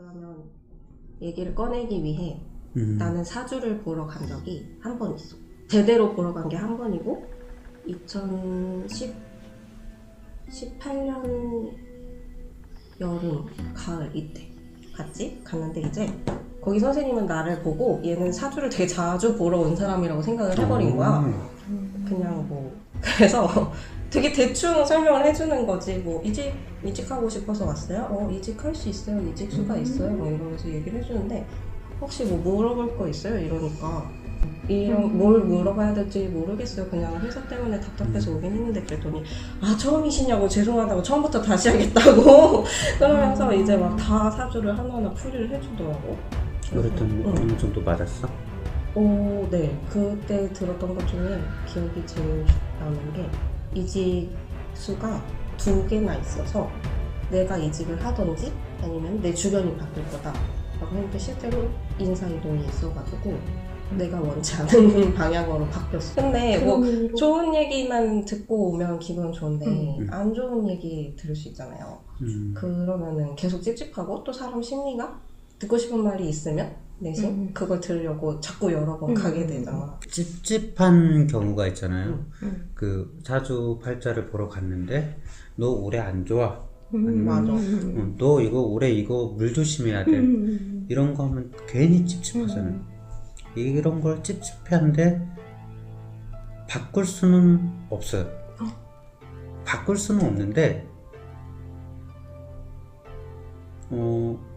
그러면 얘기를 꺼내기 위해 음. 나는 사주를 보러 간 적이 한 번 있어. 제대로 보러 간 게 한 번이고 2010 18년 여름 가을 이때 갔지 갔는데 이제 거기 선생님은 나를 보고 얘는 사주를 되게 자주 보러 온 사람이라고 생각을 해버린 거야. 그냥 뭐 그래서 되게 대충 설명을 해주는 거지. 뭐 이직 이직하고 싶어서 왔어요? 어 이직할 수 있어요. 이직 수가 있어요. 뭐 이러면서 얘기를 해주는데 혹시 뭐 물어볼 거 있어요? 이러니까. 이런 뭘 물어봐야 될지 모르겠어요. 그냥 회사 때문에 답답해서 오긴 했는데 그랬더니 아 처음이시냐고 죄송하다고 처음부터 다시 하겠다고. 그러면서 이제 막 다 사주를 하나하나 풀이를 해주더라고. 그랬더니 응. 어느 정도 맞았어? 오, 네. 그때 들었던 것 중에 기억이 제일 남는 게 이직 수가 두 개나 있어서 내가 이직을 하던지 아니면 내 주변이 바뀔 거다. 라고 했는데 실제로 인사이동이 있어가지고 내가 원치 않은 방향으로 바뀌었어. 근데 뭐 좋은 얘기만 듣고 오면 기분은 좋은데 음. 안 좋은 얘기 들을 수 있잖아요. 음. 그러면은 계속 찝찝하고 또 사람 심리가 듣고 싶은 말이 있으면 내심 음. 그걸 들으려고 자꾸 여러 번 음. 가게 되잖아. 찝찝한 경우가 있잖아요. 음, 음. 그 사주 팔자를 보러 갔는데 너 올해 안 좋아. 음, 맞아. 음, 어, 너 이거 올해 이거 물 조심해야 돼. 음, 이런 거 하면 괜히 찝찝하잖아요. 음. 이런 걸 찝찝해한데 바꿀 수는 없어요. 바꿀 수는 없는데 어,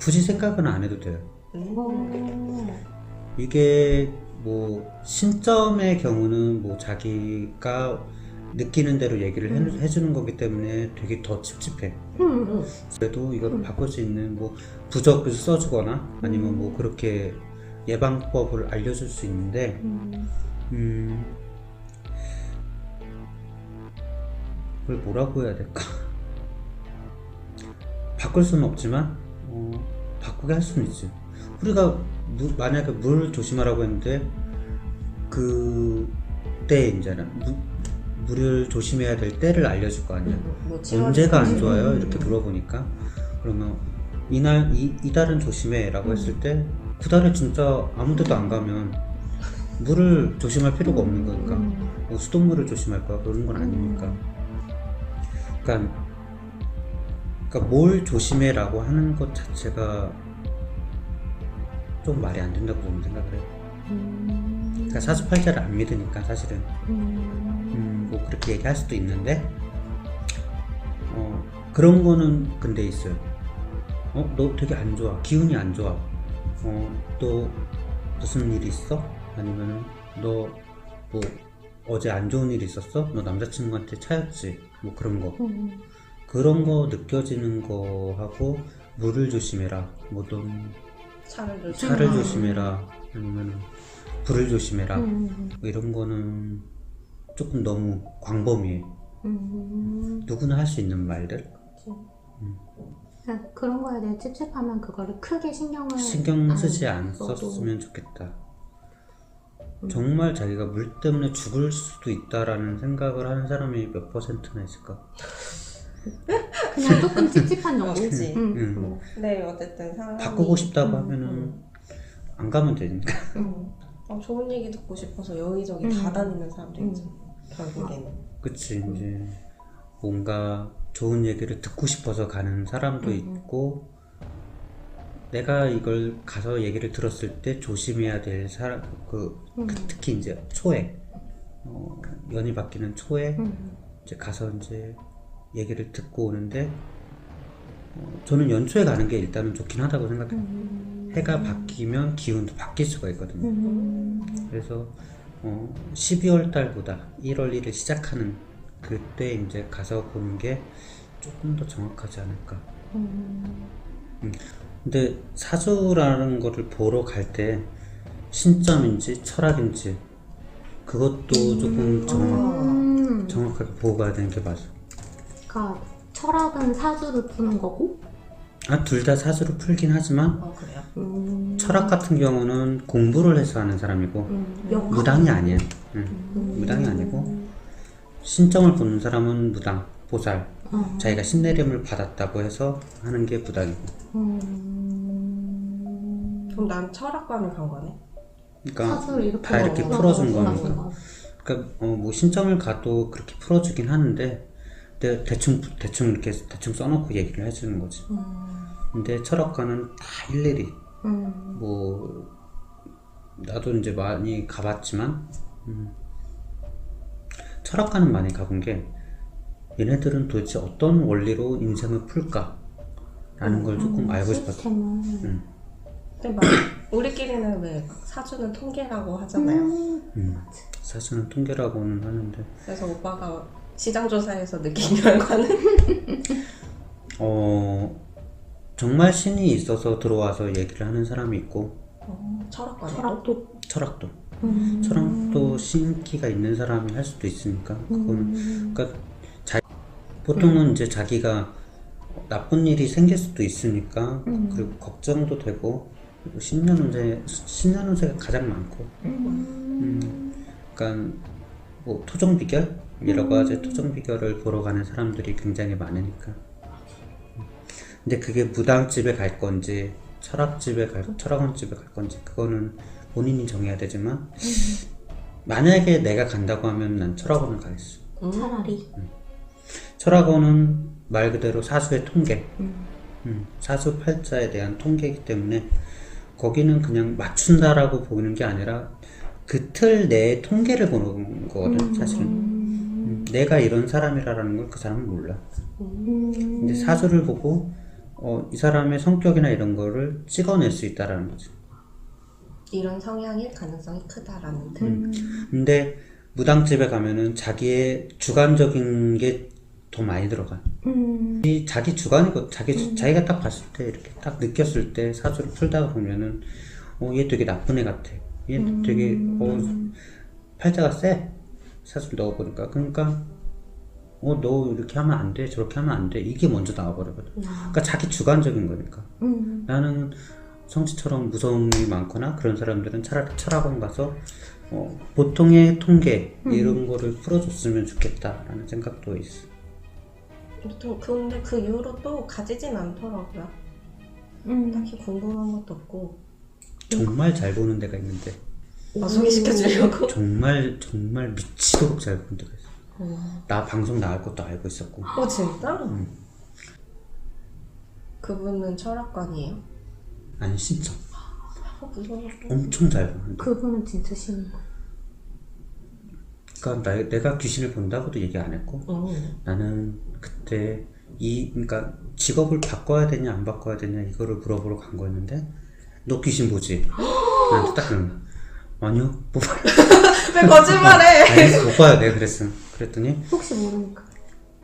굳이 생각은 안 해도 돼요. 음. 이게 뭐 신점의 경우는 뭐 자기가 느끼는 대로 얘기를 해, 해주는 거기 때문에 되게 더 찝찝해. 음, 음. 그래도 이거를 음. 바꿀 수 있는 뭐 부적을 써주거나 아니면 뭐 그렇게 예방법을 알려줄 수 있는데 음. 음 그걸 뭐라고 해야 될까 바꿀 수는 없지만 어, 바꾸게 할 수는 있지 우리가 무- 만약에 물 조심하라고 했는데 그때 이제는 무- 물을 조심해야 될 때를 알려줄 거 아니야 뭐 치료할 언제가 안수 좋아요? 이렇게 음. 물어보니까 그러면 이날 이, 이달은 조심해라고 음. 했을 때 그달에 진짜 아무데도 안 가면 물을 조심할 필요가 없는 거니까 음. 뭐 수돗물을 조심할 거야 그런 건 아니니까 그러니까 그러니까 뭘 조심해라고 하는 것 자체가 좀 말이 안 된다고 저는 생각을 해요. 음. 그러니까 사주팔자를 안 믿으니까 사실은 음. 음, 뭐 그렇게 얘기할 수도 있는데 어, 그런 거는 근데 있어요. 어, 너 되게 안 좋아. 기운이 안 좋아. 어, 또 무슨 일 있어? 아니면은 너뭐 어제 안 좋은 일 있었어? 너 남자친구한테 차였지? 뭐 그런 거. 음. 그런 거 느껴지는 거 하고 물을 조심해라. 뭐든 차를 좀 차를 음. 조심해라. 아니면은 불을 조심해라. 음. 뭐 이런 거는 조금 너무 광범위해. 음. 누구나 할 수 있는 말들. 그러니까 그런 거에 대해 찝찝하면 그거를 크게 신경을 신경 쓰지 안 않았으면. 좋겠다. 음. 정말 자기가 물 때문에 죽을 수도 있다라는 생각을 하는 사람이 몇 퍼센트나 있을까? 그냥 조금 찝찝한 정도. 그치. 음. 음. 음. 네 어쨌든 사람이 바꾸고 싶다고 음, 하면은 안 가면 되니까. 음. 어, 좋은 얘기 듣고 싶어서 여기저기 음. 다 다니는 사람도 음. 있잖아 결국에는 그치 이제 뭔가 좋은 얘기를 듣고 싶어서 가는 사람도 음. 있고 내가 이걸 가서 얘기를 들었을 때 조심해야 될 사람 그 음. 특히 이제 초에 어, 연이 바뀌는 초에 음. 이제 가서 이제 얘기를 듣고 오는데 어, 저는 연초에 가는 게 일단은 좋긴 하다고 생각해요. 음. 해가 바뀌면 기운도 바뀔 수가 있거든요. 음. 그래서 어, 12월 달보다 1월 1일 시작하는 그때 이제 가서 보는 게 조금 더 정확하지 않을까. 음. 근데 사주라는 거를 보러 갈 때 신점인지 철학인지 그것도 조금 정, 음. 정확하게 보고 가야 되는 게 맞아. 그러니까 철학은 사주를 푸는 거고 아, 둘 다 사주로 풀긴 하지만 어 그래요? 음. 철학 같은 경우는 공부를 해서 하는 사람이고 음. 역학. 무당이 아니에요. 응. 음. 무당이 아니고 신점을 보는 사람은 무당, 보살 어. 자기가 신내림을 받았다고 해서 하는 게 부당이고 음... 그럼 난 철학관을 간 거네. 그러니까 사주를 이렇게 다 이렇게 풀어- 풀어준 거니까. 그러니까 어, 뭐 신점을 가도 그렇게 풀어주긴 하는데 근데 대충 대충 이렇게 대충 써놓고 얘기를 해주는 거지. 근데 철학과는 다 일일이 음. 뭐 나도 이제 많이 가봤지만 음, 철학과는 많이 가본 게 얘네들은 도대체 어떤 원리로 인생을 풀까 라는 걸 조금 알고 싶었어. 시스템은 근데 막 우리끼리는 왜 사주는 통계라고 하잖아요. 음, 사실은 통계라고는 하는데 그래서 오빠가 시장 조사에서 느낀 결과는? 어 정말 신이 있어서 들어와서 얘기를 하는 사람이 있고 어, 철학관에 철학도? 철학도. 음. 철학도 신기가 있는 사람이 할 수도 있으니까 그건 그러니까 자, 보통은 이제 자기가 나쁜 일이 생길 수도 있으니까 그리고 걱정도 되고 그리고 신년 운세 신년 운세가 가장 많고. 음, 그러니까 뭐 토종 비결? 여러 가지 토종 비결을 보러 가는 사람들이 굉장히 많으니까. 근데 그게 무당집에 갈 건지 철학집에 갈 철학원집에 갈 건지 그거는 본인이 정해야 되지만 만약에 내가 간다고 하면 난 철학원을 가겠어. 차라리. 철학원은 말 그대로 사수의 통계. 음, 사수 팔자에 대한 통계이기 때문에 거기는 그냥 맞춘다라고 보는 게 아니라 그 틀 내의 통계를 보는 거거든 사실은 음, 내가 이런 사람이라는 걸 그 사람은 몰라 근데 사주를 보고 어, 이 사람의 성격이나 이런 거를 찍어낼 수 있다라는 거지 이런 성향일 가능성이 크다라는 틀. 음. 근데 무당집에 가면은 자기의 주관적인 게 더 많이 들어가. 음. 이 자기 주관이고 자기 자기가 딱 봤을 때 이렇게 딱 느꼈을 때 사주를 풀다가 보면은 어 얘 되게 나쁜 애 같아. 얘 되게 어 팔자가 세. 사주를 넣어보니까 그러니까 어 너 이렇게 하면 안 돼, 저렇게 하면 안 돼. 이게 먼저 나와버리거든. 그러니까 자기 주관적인 거니까. 음. 나는 성지처럼 무서움이 많거나 그런 사람들은 차라리 철학원 가서 어, 보통의 통계 이런 거를 풀어줬으면 좋겠다라는 생각도 있어. 보통 근데 그 이후로 또 가지진 않더라고요. 음. 딱히 궁금한 것도 없고 정말 잘 보는 데가 있는데 아, 소개시켜주려고. 정말 정말 미치도록 잘 보는 데가 있어. 어, 나 방송 나갈 것도 알고 있었고 어 진짜? 그분은 철학관이에요? 아니 신청 아 무서워. 엄청 잘 보는 데. 그분은 진짜 신인 거. 그러니까 나, 내가 귀신을 본다고도 얘기 안 했고 음. 나는 그때 이 그러니까 직업을 바꿔야 되냐 안 바꿔야 되냐 이거를 물어보러 간 거였는데 너 귀신 보지? 나한테 딱 그런 거야. 아니요? 못 봐요 왜 거짓말해? 아니 못 봐요 내가 그랬어 그랬더니 혹시 모르니까.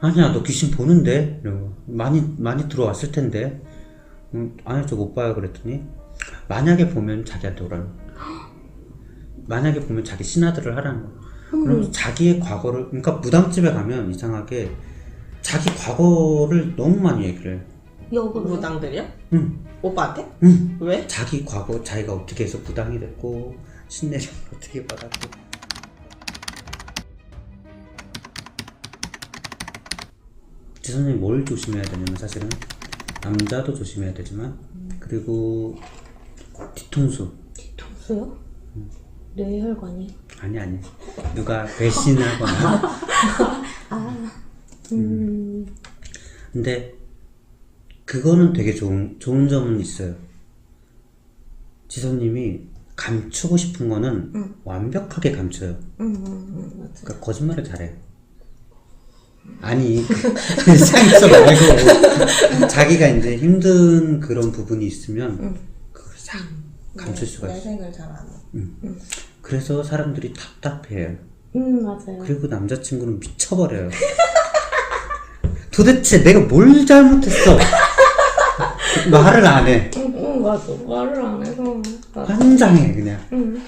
아니야 너 귀신 보는데. 이러고. 많이 많이 들어왔을 텐데. 음, 아니 저못 봐요 그랬더니 만약에 보면 자기한테 오라는 거야. 만약에 보면 자기 신하들을 하라는 거야. 그럼 자기의 과거를 그러니까 무당집에 가면 이상하게 자기 과거를 너무 많이 얘기를 해 역으로. 무당들이요? 응. 오빠한테? 응. 왜? 자기 과거 자기가 어떻게 해서 무당이 됐고 신내림을 어떻게 받았고 지선생님 뭘 조심해야 되냐면 사실은 남자도 조심해야 되지만 그리고 뒤통수 뒤통수요? 뇌혈관이. 아니 아니 누가 배신하거나 음. 근데 그거는 되게 좋은 좋은 점은 있어요. 지선님이 감추고 싶은 거는 완벽하게 감춰요. 음, 맞아. 그러니까 거짓말을 잘해. 아니 그 상처 말고 자기가 이제 힘든 그런 부분이 있으면 그걸 싹 감출 수가 있어. 내색을 잘안 해. 그래서 사람들이 답답해요. 음, 맞아요. 그리고 남자친구는 미쳐버려요. 도대체 내가 뭘 잘못했어? 말을 안 해. 응, 응, 맞아. 말을 안 해서. 환장해 그냥. 응.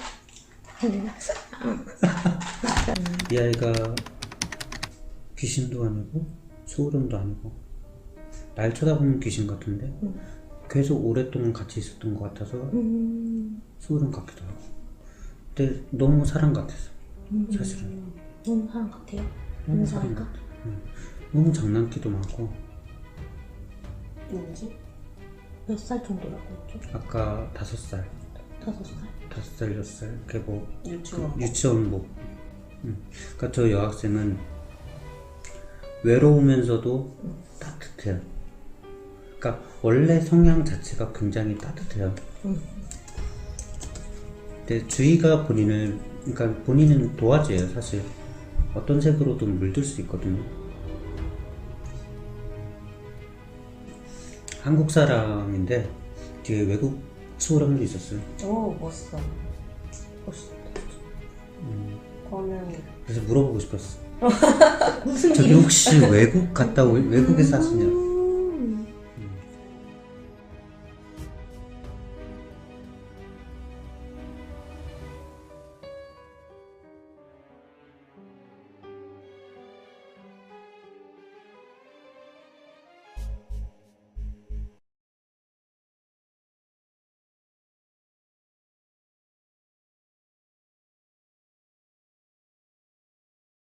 이 아이가 귀신도 아니고 소름도 아니고 날 쳐다보면 귀신 같은데 계속 오랫동안 같이 있었던 것 같아서 음. 소름 같기도 하고 근데 너무 사랑 같았어 사실은 너무 사람 같아요. 너무 사랑? 같아 응. 너무 장난기도 많고 누구지? 몇 살 정도라고 했죠? 아까 다섯 살, 다섯 살. 다섯 살, 여섯 살 이렇게 뭐 유치원 유치원복. 음. 그러니까 저 여학생은 외로우면서도 따뜻해요. 그러니까 원래 성향 자체가 굉장히 따뜻해요. 근데 주위가 본인을 그러니까 본인은 도화지예요 사실. 어떤 색으로도 물들 수 있거든요. 한국 사람인데 뒤에 외국 친구랑도 있었어요. 오 멋있어 멋있다 그러면 그래서 물어보고 싶었어. 무슨 저기 혹시 외국 갔다 올 외국의 사진이야?